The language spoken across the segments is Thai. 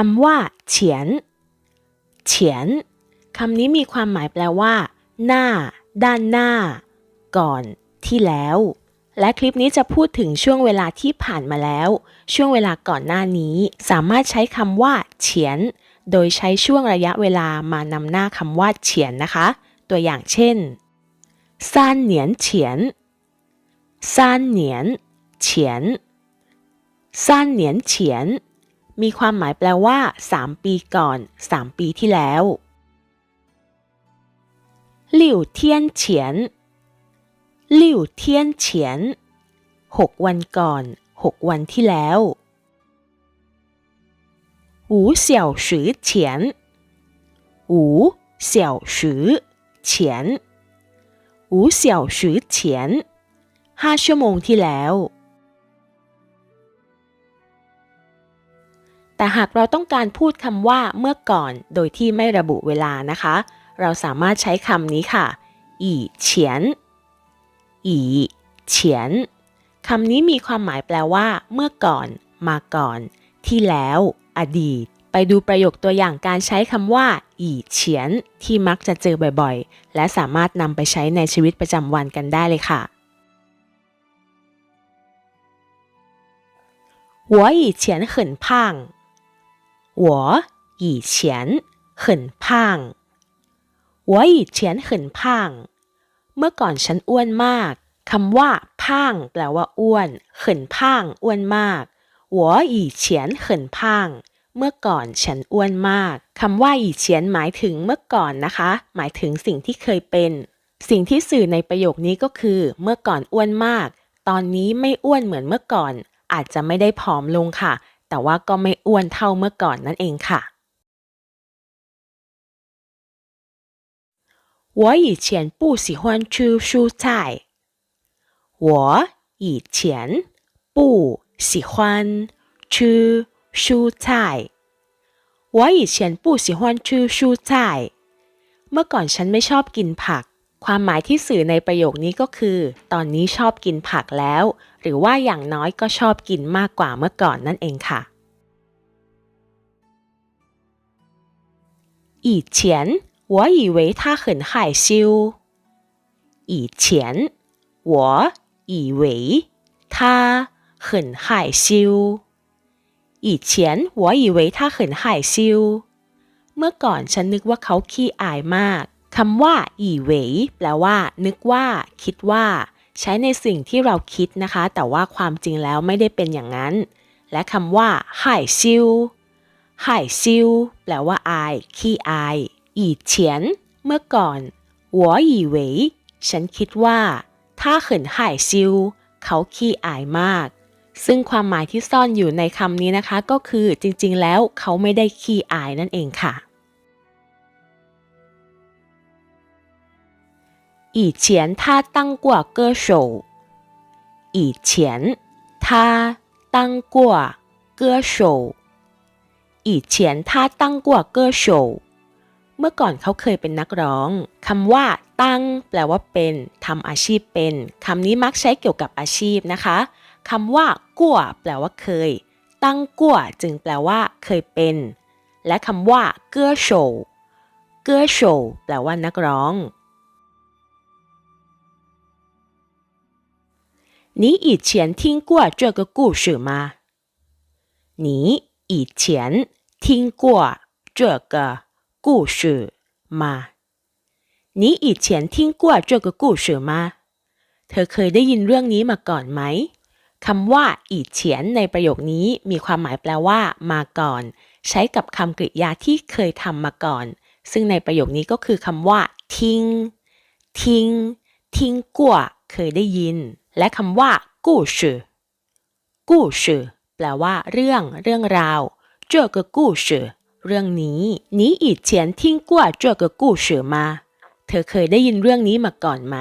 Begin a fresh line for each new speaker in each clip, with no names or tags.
คำว่าเฉียน เฉียนคำนี้มีความหมายแปลว่า หน้า ด้านหน้า ก่อน ที่แล้ว และคลิปนี้จะพูดถึงช่วงเวลาที่ผ่านมาแล้ว ช่วงเวลาก่อนหน้านี้ สามารถใช้คำว่า เฉียน โดยใช้ช่วงระยะเวลามานำหน้าคำว่าเฉียนนะคะ ตัวอย่างเช่นซานเหนียนเฉียนซานเหนียนเฉียนซานเหนียนเฉียน มีความหมายแปลว่า 3 ปีก่อน 3 ปีที่แล้วหลิวเทียนเฉียนหลิวเทียนเฉียนหกวันก่อน 6 วันที่แล้วหูเสี่ยวสือเฉียนหูเสี่ยวสือเฉียนหูเสี่ยวสือเฉียนห้าชั่วโมงที่แล้ว แต่หากเราต้องการพูดคำว่าเมื่อก่อน โดยที่ไม่ระบุเวลานะคะ เราสามารถใช้คำนี้ค่ะอีเฉียนอีเฉียนคำนี้มีความหมายแปลว่า เมื่อก่อน มาก่อน ที่แล้ว อดีต ไปดูประโยคตัวอย่างการใช้คำว่าอีเฉียน ที่มักจะเจอบ่อยๆ และสามารถนำไปใช้ในชีวิตประจำวันกันได้เลยค่ะ 我以前很胖 我以前很胖我以前很胖เมื่อก่อนฉันอ้วนมากคำว่าพ่างแปลว่าอ้วนเขินพ่างอ้วนมาก我以前很胖เมื่อก่อนฉันอ้วนมากคำว่าอีเฉียนหมายถึงเมื่อก่อนนะคะ หมายถึงสิ่งที่เคยเป็น สิ่งที่สื่อในประโยคนี้ก็คือ เมื่อก่อนอ้วนมาก ตอนนี้ไม่อ้วนเหมือนเมื่อก่อน อาจจะไม่ได้ผอมลงค่ะ แต่ว่าก็ไม่อ้วนเท่าเมื่อก่อนนั่นเองค่ะ我以前不喜欢吃蔬菜我以前不喜欢吃蔬菜我以前不喜欢吃蔬菜เมื่อก่อนฉันไม่ชอบกินผัก ความหมายที่สื่อในประโยคนี้ก็คือ ตอนนี้ชอบกินผักแล้ว หรือว่าอย่างน้อยก็ชอบกินมากกว่าเมื่อก่อนนั่นเองค่ะ以前我以为他很害羞以前我以为他很害羞以前我以为他很害羞เมื่อก่อนฉันนึกว่าเขาขี้อายมาก คำว่าอีเวแปลว่า นึกว่า คิดว่า ใช้ในสิ่งที่เราคิดนะคะ แต่ว่าความจริงแล้วไม่ได้เป็นอย่างนั้น และคำว่าไห่ซิวไห่ซิวแปลว่าอาย ขี้อาย อีเฉียน เมื่อก่อนหัวอีเวฉันคิดว่า ถ้าเขินไห่ซิวเขาขี้อายมาก ซึ่งความหมายที่ซ่อนอยู่ในคำนี้นะคะ ก็คือจริงๆ แล้วเขาไม่ได้ขี้อายนั่นเองค่ะ 以前他当过歌手以前他当过歌手以前他当过歌手เมื่อก่อนเขาเคยเป็นนักร้องคำว่า ตั้ง แปลว่าเป็นทำอาชีพเป็นคำนี้มักใช้เกี่ยวกับอาชีพนะคะคำว่ากั่วแปลว่าเคย ตั้งกั่วจึงแปลว่า เคยเป็น และคำว่าเกื้อโฉเกื้อโฉแปลว่านักร้อง 你以前听过这个故事吗？你以前听过这个故事吗你以前听过这个故事吗เธอเคยได้ยินเรื่องนี้มาก่อนไหมคำว่าอีเฉียนในประโยคนี้มีความหมายแปลว่า มาก่อน ใช้กับคำกริยาที่เคยทำมาก่อน ซึ่งในประโยคนี้ก็คือคำว่า ทิ้ง ทิ้ง ทิ้งกัวเคยได้ยิน และคำว่ากู้ชื่อกู้ชื่อแปลว่า เรื่อง เรื่องราว这个故事เรื่องนี้你以前听过这个故事吗เธอเคยได้ยินเรื่องนี้มาก่อนไหม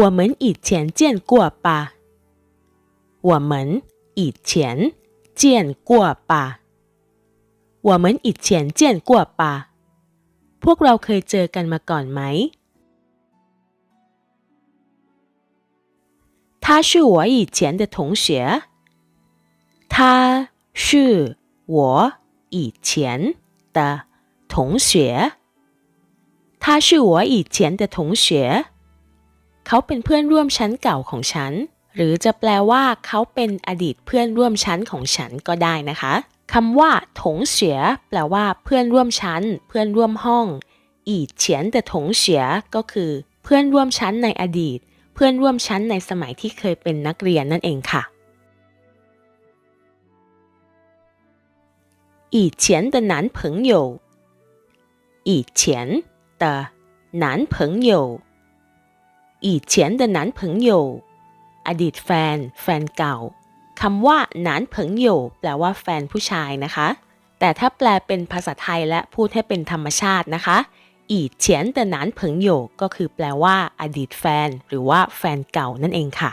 我们以前见过吧我们以前见过吧我们以前见过吧พวกเราเคยเจอกันมาก่อนไหม 他是我以前的同学 他是我以前的同学他是我以前的同学เขาเป็นเพื่อนร่วมชั้นเก่าของฉัน หรือจะแปลว่าเขาเป็นอดีตเพื่อนร่วมชั้นของฉันก็ได้นะคะคำว่าถงเสียแปลว่าเพื่อนร่วมชั้น เพื่อนร่วมห้องอีเฉียนแต่ถงเสียก็คือ เพื่อนร่วมชั้นในอดีต เ พื่อนร่วมชั้นในสมัยที่เคยเป็นนักเรียนนั่นเองค่ะ以前的男朋友以前的男朋友以前的男朋友อดีตแฟน แฟนเก่าคำว่าหนานเผิงโยแปลว่าแฟนผู้ชายนะคะ แต่ถ้าแปลเป็นภาษาไทยและพูดให้เป็นธรรมชาตินะคะ อีเฉียนแต่หนานเผิงโยก็คือแปลว่าอดีตแฟน หรือว่าแฟนเก่านั่นเองค่ะ